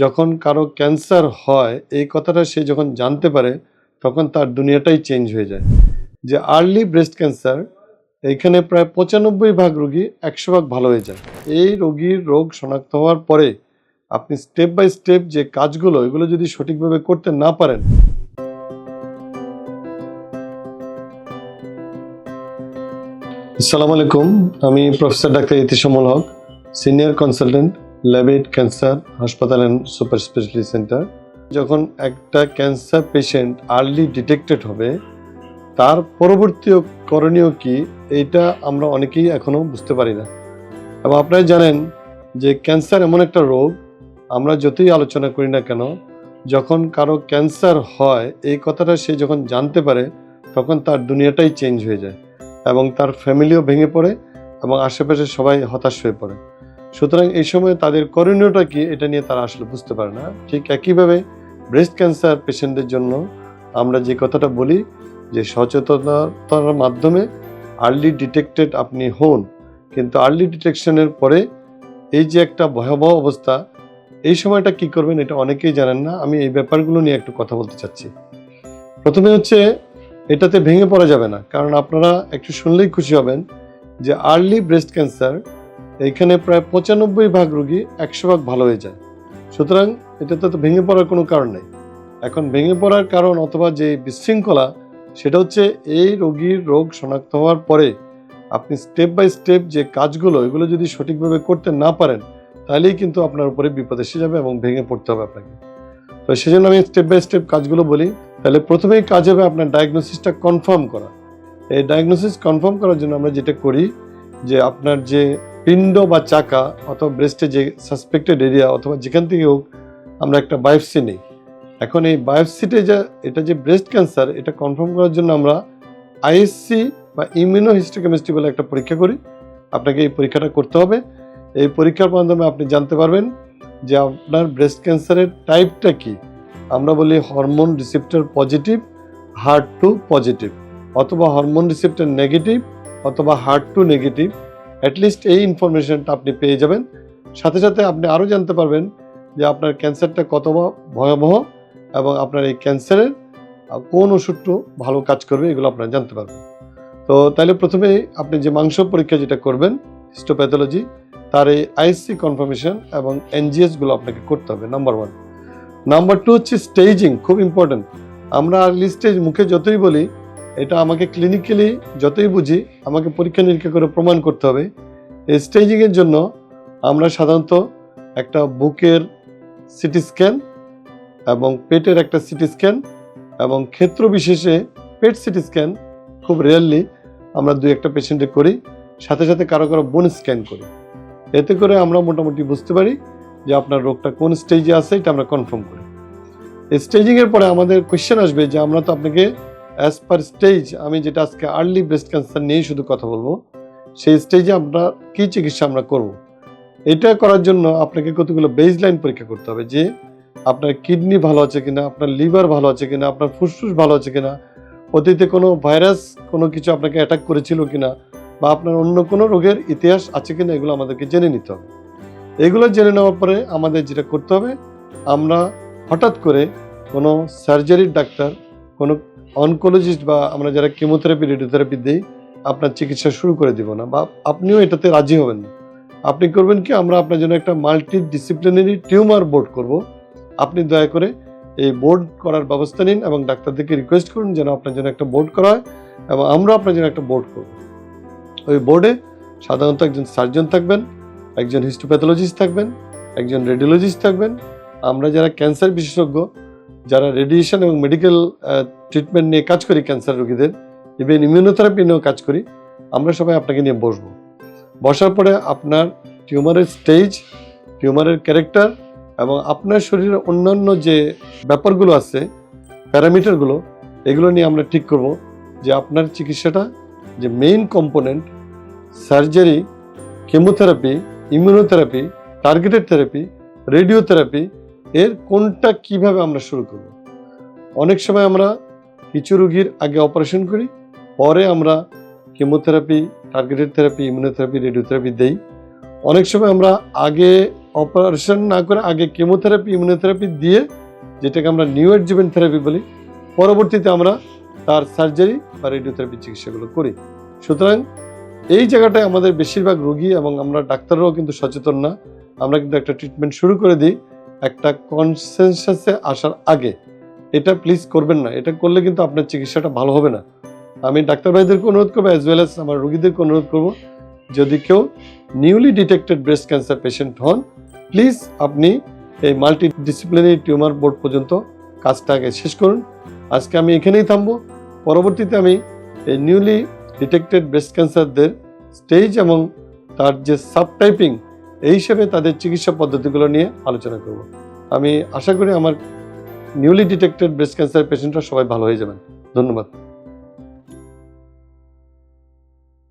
যখন কারও ক্যান্সার হয়, এই কথাটা সে যখন জানতে পারে, তখন তার দুনিয়াটাই চেঞ্জ হয়ে যায়। যে আর্লি ব্রেস্ট ক্যান্সার এইখানে প্রায় পঁচানব্বই ভাগ রোগী একশো ভাগ ভালো হয়ে যায়। এই রোগীর রোগ শনাক্ত হওয়ার পরে আপনি স্টেপ বাই স্টেপ যে কাজগুলো, এগুলো যদি সঠিকভাবে করতে না পারেন, আসসালামু আলাইকুম। আমি professor doctor ইতিসমল Haque senior consultant Labaid cancer হাসপাতাল অ্যান্ড সুপার স্পেশালিটি সেন্টার যখন একটা ক্যান্সার পেশেন্ট আর্লি ডিটেক্টেড হবে, তার পরবর্তী করণীয় কি এইটা আমরা অনেকেই এখনও বুঝতে পারি না। এবং আপনারা জানেন যে ক্যান্সার এমন একটা রোগ, আমরা যতই আলোচনা করি না কেন, যখন কারও ক্যান্সার হয়, এই কথাটা সে যখন জানতে পারে, তখন তার দুনিয়াটাই চেঞ্জ হয়ে যায় এবং তার ফ্যামিলিও ভেঙে পড়ে এবং আশেপাশে সবাই হতাশ হয়ে পড়ে। সুতরাং এই সময় তাদের করণীয়টা কি এটা নিয়ে তারা আসলে বুঝতে পারে না। ঠিক একইভাবে ব্রেস্ট ক্যান্সার পেশেন্টদের জন্য আমরা যে কথাটা বলি যে সচেতনতার মাধ্যমে আর্লি ডিটেক্টেড আপনি হন। কিন্তু আর্লি ডিটেকশনের পরে এই যে একটা ভয়াবহ অবস্থা, এই সময়টা কি করবেন এটা অনেকেই জানেন না। আমি এই ব্যাপারগুলো নিয়ে একটু কথা বলতে চাচ্ছি। প্রথমে হচ্ছে এটাতে ভেঙে পড়া যাবে না। কারণ আপনারা একটু শুনলেই খুশি হবেন যে আর্লি ব্রেস্ট ক্যান্সার এইখানে প্রায় পঁচানব্বই ভাগ রুগী একশো ভাগ ভালো হয়ে যায়। সুতরাং এটাতে তো ভেঙে পড়ার কোনো কারণ নেই। এখন ভেঙে পড়ার কারণ অথবা যে বিশৃঙ্খলা, সেটা হচ্ছে এই রোগীর রোগ শনাক্ত হওয়ার পরে আপনি স্টেপ বাই স্টেপ যে কাজগুলো, এগুলো যদি সঠিকভাবে করতে না পারেন, তাহলেই কিন্তু আপনার উপরে বিপদ এসে যাবে এবং ভেঙে পড়তে হবে আপনাকে। তো সেজন্য আমি স্টেপ বাই স্টেপ কাজগুলো বলি। তাহলে প্রথমেই কাজ হবে আপনার ডায়াগনোসিসটা কনফার্ম করা। এই ডায়াগনোসিস কনফার্ম করার জন্য আমরা যেটা করি যে আপনার যে পিণ্ড বা চাকা অথবা ব্রেস্টে যে সাসপেক্টেড এরিয়া অথবা যেখান থেকে হোক, আমরা একটা বায়োপসি নিই। এখন এই বায়োপসিতে যা, এটা যে ব্রেস্ট ক্যান্সার এটা কনফার্ম করার জন্য আমরা আইএসসি বা ইমিউনো হিস্টোকেমিস্ট্রি বলে একটা পরীক্ষা করি। আপনাকে এই পরীক্ষাটা করতে হবে। এই পরীক্ষার মাধ্যমে আপনি জানতে পারবেন যে আপনার ব্রেস্ট ক্যান্সারের টাইপটা কি। আমরা বলি হরমোন রিসিপ্টার পজিটিভ হার্ট টু পজিটিভ অথবা হরমোন রিসেপ্টর নেগেটিভ অথবা হার্ট টু নেগেটিভ অ্যাটলিস্ট এই ইনফরমেশনটা আপনি পেয়ে যাবেন। সাথে সাথে আপনি আরও জানতে পারবেন যে আপনার ক্যান্সারটা কত ভয়াবহ এবং আপনার এই ক্যান্সারের কোন ওষুধটা ভালো কাজ করবে এগুলো আপনারা জানতে পারবেন। তো তাহলে প্রথমে আপনি যে মাংস পরীক্ষা যেটা করবেন হিস্টোপ্যাথোলজি তার এই আইএসসি কনফার্মেশন এবং এনজিএসগুলো আপনাকে করতে হবে নাম্বার ওয়ান নাম্বার টু হচ্ছে স্টেজিং খুব ইম্পর্টেন্ট আমরা আর্লি স্টেজ মুখে যতই বলি এটা আমাকে ক্লিনিক্যালি যতই বুঝি, আমাকে পরীক্ষা নিরীক্ষা করে প্রমাণ করতে হবে। এই স্টেজিংয়ের জন্য আমরা সাধারণত একটা বুকের সিটি স্ক্যান এবং পেটের একটা সিটি স্ক্যান এবং ক্ষেত্র বিশেষে পেট সিটি স্ক্যান খুব রেয়ারলি আমরা দুই একটা পেশেন্টে করি, সাথে সাথে কারও কারও বোন স্ক্যান করি। এতে করে আমরা মোটামুটি বুঝতে পারি যে আপনার রোগটা কোন স্টেজে আছে, এটা আমরা কনফার্ম করি। স্টেজিংয়ের পরে আমাদের কোয়েশ্চেন আসবে যে আমরা তো আপনাকে অ্যাজ পার স্টেজ আমি যেটা আজকে আর্লি ব্রেস্ট ক্যান্সার নিয়েই শুধু কথা বলব, সেই স্টেজে আমরা কী চিকিৎসা আমরা করব? এটা করার জন্য আপনাকে কতগুলো বেজ লাইন পরীক্ষা করতে হবে যে আপনার কিডনি ভালো আছে কিনা, আপনার লিভার ভালো আছে কিনা, আপনার ফুসফুস ভালো আছে কিনা, অতীতে কোনো ভাইরাস কোনো কিছু আপনাকে অ্যাটাক করেছিল কিনা, বা আপনার অন্য কোনো রোগের ইতিহাস আছে কিনা, এগুলো আমাদেরকে জেনে নিতে হবে। এগুলো জেনে নেওয়ার পরে আমাদের যেটা করতে হবে, আমরা হঠাৎ করে কোনো সার্জারির ডাক্তার কোনো অনকোলজিস্ট বা আমরা যারা কেমোথেরাপি রেডিওথেরাপি দিই, আপনার চিকিৎসা শুরু করে দিব না বা আপনিও এটাতে রাজি হবেন না। আপনি করবেন কি, আমরা আপনার জন্য একটা মাল্টি ডিসিপ্লিনারি টিউমার বোর্ড করব। আপনি দয়া করে এই বোর্ড করার ব্যবস্থা নিন এবং ডাক্তারদেরকে রিকোয়েস্ট করুন যেন আপনার জন্য একটা বোর্ড করা হয় এবং আমরা আপনার জন্য একটা বোর্ড করব। ওই বোর্ডে সাধারণত একজন সার্জন থাকবেন, একজন হিস্টোপ্যাথোলজিস্ট থাকবেন, একজন রেডিওলজিস্ট থাকবেন। আমরা যারা ক্যান্সার বিশেষজ্ঞ যারা রেডিয়েশন এবং মেডিকেল ট্রিটমেন্ট নিয়ে কাজ করি ক্যান্সার রোগীদের ইভেন ইমিউনোথেরাপি নিয়েও কাজ করি, আমরা সবাই আপনাকে নিয়ে বসবো। বসার পরে আপনার টিউমারের স্টেজ টিউমারের ক্যারেক্টার এবং আপনার শরীরের অন্যান্য যে ব্যাপারগুলো আছে, প্যারামিটারগুলো, এগুলো নিয়ে আমরা ঠিক করব যে আপনার চিকিৎসাটা যে main component surgery chemotherapy immunotherapy targeted therapy radiotherapy এর কোনটা কীভাবে আমরা শুরু করব? অনেক সময় আমরা কিছু রুগীর আগে অপারেশন করি, পরে আমরা chemotherapy targeted therapy immunotherapy radiotherapy দেই। অনেক সময় আমরা আগে অপারেশন না করে আগে কেমোথেরাপি ইমিউনোথেরাপি দিয়ে যেটাকে আমরা নিউ অ্যাডজুভেন্ট থেরাপি বলি, পরবর্তীতে আমরা তার সার্জারি বা রেডিওথেরাপি চিকিৎসাগুলো করি। সুতরাং এই জায়গাটায় আমাদের বেশিরভাগ রুগী এবং আমরা ডাক্তাররাও কিন্তু সচেতন না। আমরা কিন্তু একটা ট্রিটমেন্ট শুরু করে দিই। একটা কনসেনসাসে আসার আগে, এটা প্লিজ করবেন না। এটা করলে কিন্তু আপনার চিকিৎসাটা ভালো হবে না। আমি ডাক্তার ভাইদেরকে অনুরোধ করব অ্যাজ ওয়েল অ্যাজ আমার রুগীদেরকে অনুরোধ করব, যদি কেউ newly detected breast cancer patient হন প্লিজ আপনি এই মাল্টি ডিসিপ্লিনারি টিউমার বোর্ড পর্যন্ত কাজটা আগে শেষ করুন। আজকে আমি এখানেই থামবো। পরবর্তীতে আমি এই নিউলি ডিটেক্টেড ব্রেস্ট ক্যান্সারদের স্টেজ এবং তার যে সাবটাইপিং এই হিসেবে তাদের চিকিৎসা পদ্ধতিগুলো নিয়ে আলোচনা করব। আমি আশা করি আমার নিউলি ডিটেক্টেড ব্রেস্ট ক্যান্সার পেশেন্টরা সবাই ভালো হয়ে যাবেন। ধন্যবাদ।